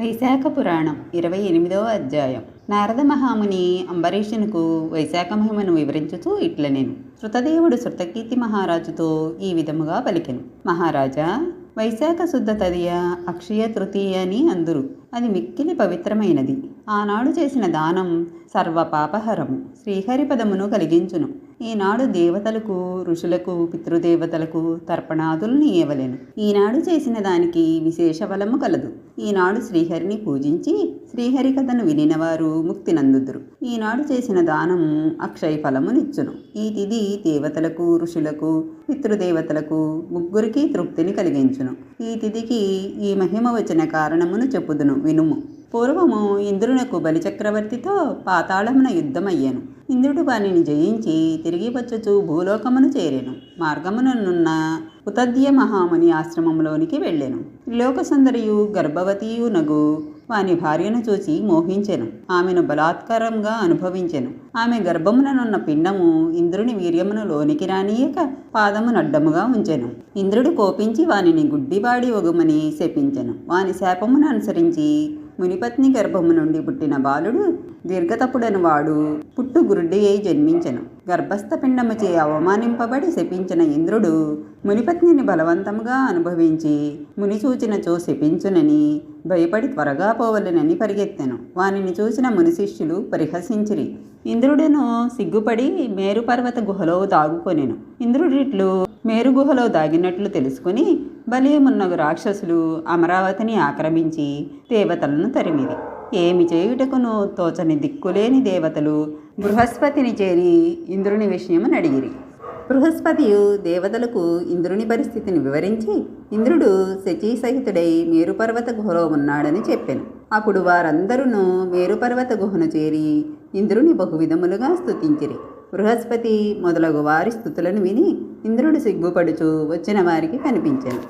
వైశాఖ పురాణం ఇరవై ఎనిమిదవ అధ్యాయం. నారద మహాముని అంబరీషునకు వైశాఖ మహిమను వివరించుతూ ఇట్ల నేను శృతదేవుడు శృతకీర్తి మహారాజుతో ఈ విధముగా పలికెను. మహారాజా వైశాఖ శుద్ధ తదియ అక్షయ తృతీయ అని అందురు. అది మిక్కిలి పవిత్రమైనది. ఆనాడు చేసిన దానం సర్వ పాపహరము శ్రీహరిపదమును కలిగించును. ఈనాడు దేవతలకు ఋషులకు పితృదేవతలకు తర్పణాదుల్ని ఇవ్వలేను ఈనాడు చేసిన దానికి విశేష బలము కలదు. ఈనాడు శ్రీహరిని పూజించి శ్రీహరి కథను వినినవారు ముక్తి నందుదురు ఈనాడు చేసిన దానము అక్షయ ఫలమునిచ్చును. ఈ తిథి దేవతలకు ఋషులకు పితృదేవతలకు ముగ్గురికి తృప్తిని కలిగించును. ఈ తిథికి ఈ మహిమ వచ్చిన కారణమును చెప్పుదును వినుము. పూర్వము ఇంద్రునకు బలిచక్రవర్తితో పాతాళమున యుద్ధమయ్యాను. ఇంద్రుడు వానిని జయించి తిరిగి వచ్చుచు భూలోకమును చేరాను. మార్గముననున్న ఉతద్య మహాముని ఆశ్రమంలోనికి వెళ్ళాను. లోకసుందరియు గర్భవతియు నగు వాని భార్యను చూసి మోహించెను. ఆమెను బలాత్కారంగా అనుభవించెను. ఆమె గర్భముననున్న పిండము ఇంద్రుని వీర్యమును లోనికి రానియక పాదమును అడ్డముగా ఉంచెను. ఇంద్రుడు కోపించి వానిని గుడ్డివాడి ఒగుమని శపించెను. వాని శాపమును అనుసరించి మునిపత్ని గర్భము నుండి పుట్టిన బాలుడు దీర్ఘతపుడని వాడు. పుట్టు గురుడ్డి అయి జన్మించెను. గర్భస్థ పిండముచే అవమానింపబడి శపించిన ఇంద్రుడు మునిపత్నిని బలవంతముగా అనుభవించి ముని చూచినచో శపించునని భయపడి త్వరగా పోవలెనని పరిగెత్తెను. వానిని చూసిన ముని శిష్యులు పరిహసించిరి. ఇంద్రుడును సిగ్గుపడి మేరుపర్వత గుహలో దాగుకొనెను. ఇంద్రుడిట్లు మేరు గుహలో దాగినట్లు తెలుసుకుని బలీమున్నగు రాక్షసులు అమరావతిని ఆక్రమించి దేవతలను తరిమిది ఏమి చేయుటకును తోచని దిక్కులేని దేవతలు బృహస్పతిని చేరి ఇంద్రుని విషయమని అడిగిరి. బృహస్పతియు దేవతలకు ఇంద్రుని పరిస్థితిని వివరించి ఇంద్రుడు శచీసహితుడై మేరుపర్వత గుహలో ఉన్నాడని చెప్పాను. అప్పుడు వారందరూ మేరుపర్వత గుహను చేరి ఇంద్రుని బహువిధములుగా స్తుతించిరి. బృహస్పతి మొదలగు వారి స్థుతులను విని ఇంద్రుడు సిగ్గుపడుచు వచ్చిన వారికి కనిపించాను.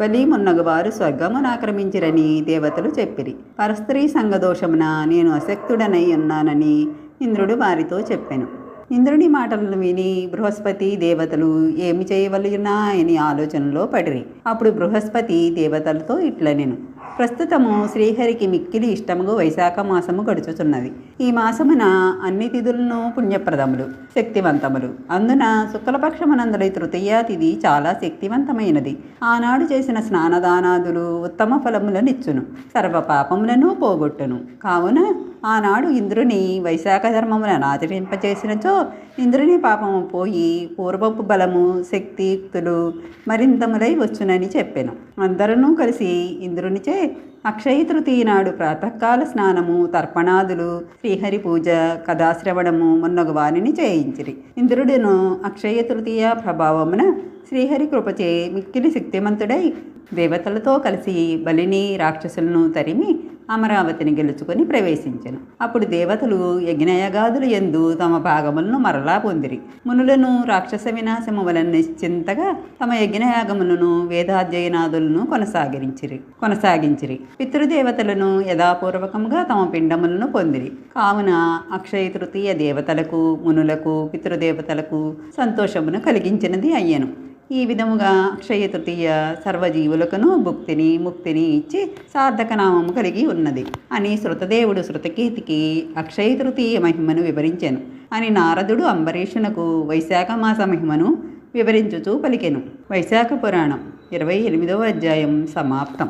బలి మున్నగు వారు స్వర్గమును ఆక్రమించిరని దేవతలు చెప్పిరి. పరస్త్రీ సంగదోషమున నేను అశక్తుడనై ఉన్నానని ఇంద్రుడు వారితో చెప్పాను. ఇంద్రుని మాటలను విని బృహస్పతి దేవతలు ఏమి చేయవలయునా అని ఆలోచనలో పడిరి. అప్పుడు బృహస్పతి దేవతలతో ఇట్ల నేను ప్రస్తుతము శ్రీహరికి మిక్కిలి ఇష్టముగు వైశాఖ మాసము గడుచుచున్నది. ఈ మాసమున అన్ని తిథులను పుణ్యప్రదములు శక్తివంతములు. అందున శుక్లపక్షమునందరి తృతీయ తిథి చాలా శక్తివంతమైనది. ఆనాడు చేసిన స్నానదానాదులు ఉత్తమ ఫలములనిచ్చును. సర్వ పాపములను పోగొట్టును. కావున ఆనాడు ఇంద్రుని వైశాఖ ధర్మములను ఆచరింపచేసినచో ఇంద్రుని పాపము పోయి పూర్వపు బలము శక్తియుక్తులు మరింతములై వచ్చునని చెప్పాను. అందరూ కలిసి ఇంద్రునిచే అక్షయ తృతీయ నాడు ప్రాతకాల స్నానము తర్పణాదులు శ్రీహరి పూజ కథాశ్రవణము మొన్నగు వారిని చేయించిరి. ఇంద్రుడును అక్షయ తృతీయ ప్రభావమున శ్రీహరి కృపచే మిక్కిలి శక్తిమంతుడై దేవతలతో కలిసి బలిని రాక్షసులను తరిమి అమరావతిని గెలుచుకొని ప్రవేశించెను. అప్పుడు దేవతలు యజ్ఞయగాదులు ఎందు తమ భాగములను మరలా పొందిరి. మునులను రాక్షస వినాశము వలన నిశ్చింతగా తమ యజ్ఞయాగములను వేదాధ్యయనాదులను కొనసాగించిరి కొనసాగించిరి. పితృదేవతలను యథాపూర్వకంగా తమ పిండములను పొందిరి. కావున అక్షయ తృతీయ దేవతలకు మునులకు పితృదేవతలకు సంతోషమును కలిగించినది అయ్యను. ఈ విధముగా అక్షయ తృతీయ సర్వజీవులకును భుక్తిని ముక్తిని ఇచ్చి సార్థక నామము కలిగి ఉన్నది. అని శృతదేవుడు శృతకీర్తికి అక్షయ తృతీయ మహిమను వివరించెను. అని నారదుడు అంబరీషునకు వైశాఖ మాస మహిమను వివరించుచూ పలికెను. వైశాఖ పురాణం ఇరవై ఎనిమిదవ అధ్యాయం సమాప్తం.